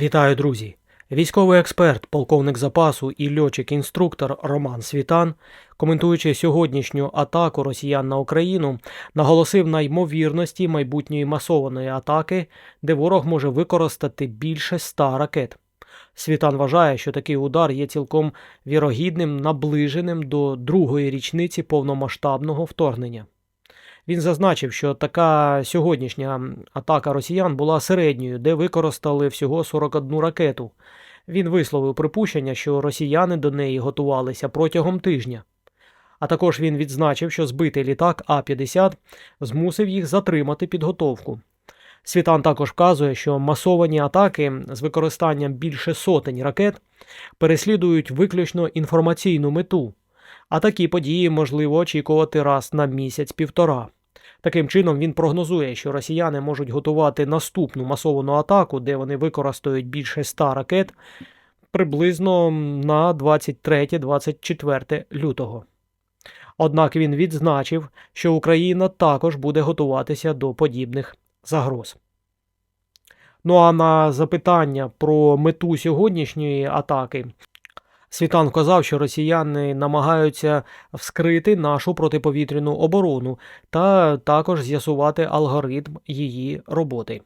Вітаю, друзі! Військовий експерт, полковник запасу і льотчик-інструктор Роман Світан, коментуючи сьогоднішню атаку росіян на Україну, наголосив на ймовірності майбутньої масованої атаки, де ворог може використати більше ста ракет. Світан вважає, що такий удар є цілком вірогідним, наближеним до другої річниці повномасштабного вторгнення. Він зазначив, що така сьогоднішня атака росіян була середньою, де використали всього 41 ракету. Він висловив припущення, що росіяни до неї готувалися протягом тижня. А також він відзначив, що збитий літак А-50 змусив їх затримати підготовку. Світан також вказує, що масовані атаки з використанням більше сотень ракет переслідують виключно інформаційну мету, а такі події можливо очікувати раз на місяць-півтора. Таким чином, він прогнозує, що росіяни можуть готувати наступну масовану атаку, де вони використають більше 100 ракет приблизно на 23-24 лютого. Однак він відзначив, що Україна також буде готуватися до подібних загроз. Ну а на запитання про мету сьогоднішньої атаки Світан вказав, що росіяни намагаються вскрити нашу протиповітряну оборону та також з'ясувати алгоритм її роботи.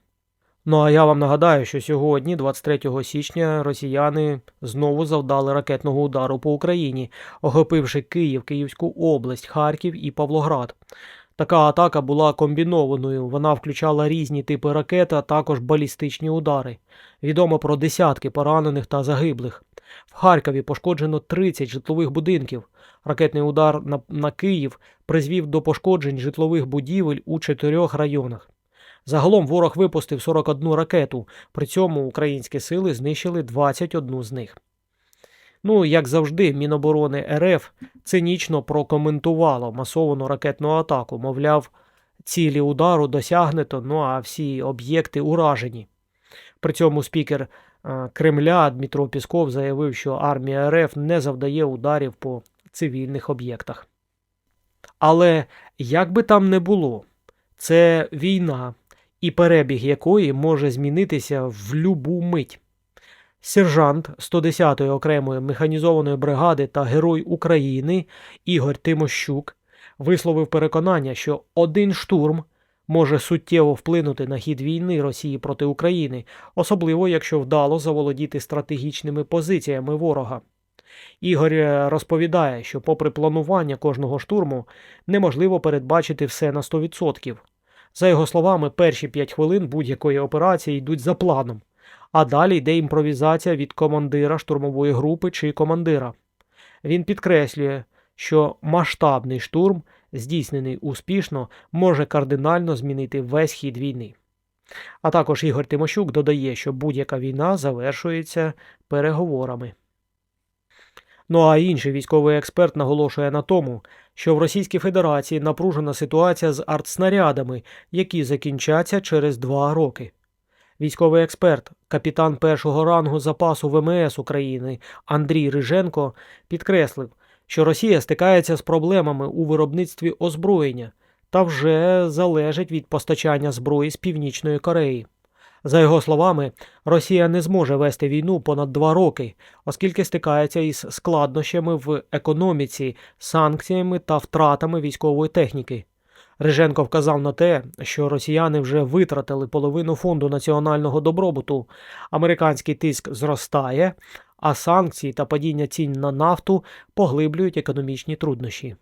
Ну а я вам нагадаю, що сьогодні, 23 січня, росіяни знову завдали ракетного удару по Україні, охопивши Київ, Київську область, Харків і Павлоград. Така атака була комбінованою. Вона включала різні типи ракет, а також балістичні удари. Відомо про десятки поранених та загиблих. В Харкові пошкоджено 30 житлових будинків. Ракетний удар на, на Київ призвів до пошкоджень житлових будівель у чотирьох районах. Загалом ворог випустив 41 ракету, при цьому українські сили знищили 21 з них. Ну, як завжди, Міноборони РФ цинічно прокоментувало масовану ракетну атаку, мовляв, цілі удару досягнуто, ну а всі об'єкти уражені. При цьому спікер Кремля Дмитро Пісков заявив, що армія РФ не завдає ударів по цивільних об'єктах. Але як би там не було, це війна, і перебіг якої може змінитися в любу мить. Сержант 110-ї окремої механізованої бригади та Герой України Ігор Тимощук висловив переконання, що один штурм може суттєво вплинути на хід війни Росії проти України, особливо якщо вдало заволодіти стратегічними позиціями ворога. Ігор розповідає, що, попри планування кожного штурму, неможливо передбачити все на 100%. За його словами, перші 5 хвилин будь-якої операції йдуть за планом а далі йде імпровізація від командира штурмової групи чи командира. Він підкреслює, що масштабний штурм, здійснений успішно, може кардинально змінити весь хід війни. А також Ігор Тимощук додає, що будь-яка війна завершується переговорами. Ну а інший військовий експерт наголошує на тому, що в Російській Федерації напружена ситуація з артснарядами, які закінчаться через два роки. Військовий експерт, капітан першого рангу запасу ВМС України Андрій Риженко підкреслив, що Росія стикається з проблемами у виробництві озброєння та вже залежить від постачання зброї з Північної Кореї. За його словами, Росія не зможе вести війну понад два роки, оскільки стикається із складнощами в економіці, санкціями та втратами військової техніки. Риженко вказав на те, що росіяни вже витратили половину фонду національного добробуту, американський тиск зростає, а санкції та падіння цін на нафту поглиблюють економічні труднощі.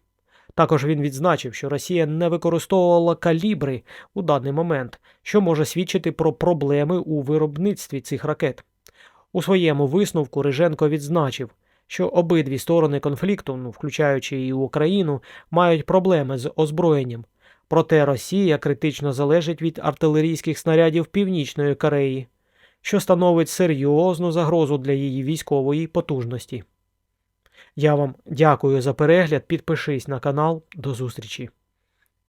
Також він відзначив, що Росія не використовувала калібри у даний момент, що може свідчити про проблеми у виробництві цих ракет. У своєму висновку Риженко відзначив, що обидві сторони конфлікту, ну включаючи і Україну, мають проблеми з озброєнням. Проте Росія критично залежить від артилерійських снарядів Північної Кореї, що становить серйозну загрозу для її військової потужності. Я вам дякую за перегляд. Підпишись на канал. До зустрічі!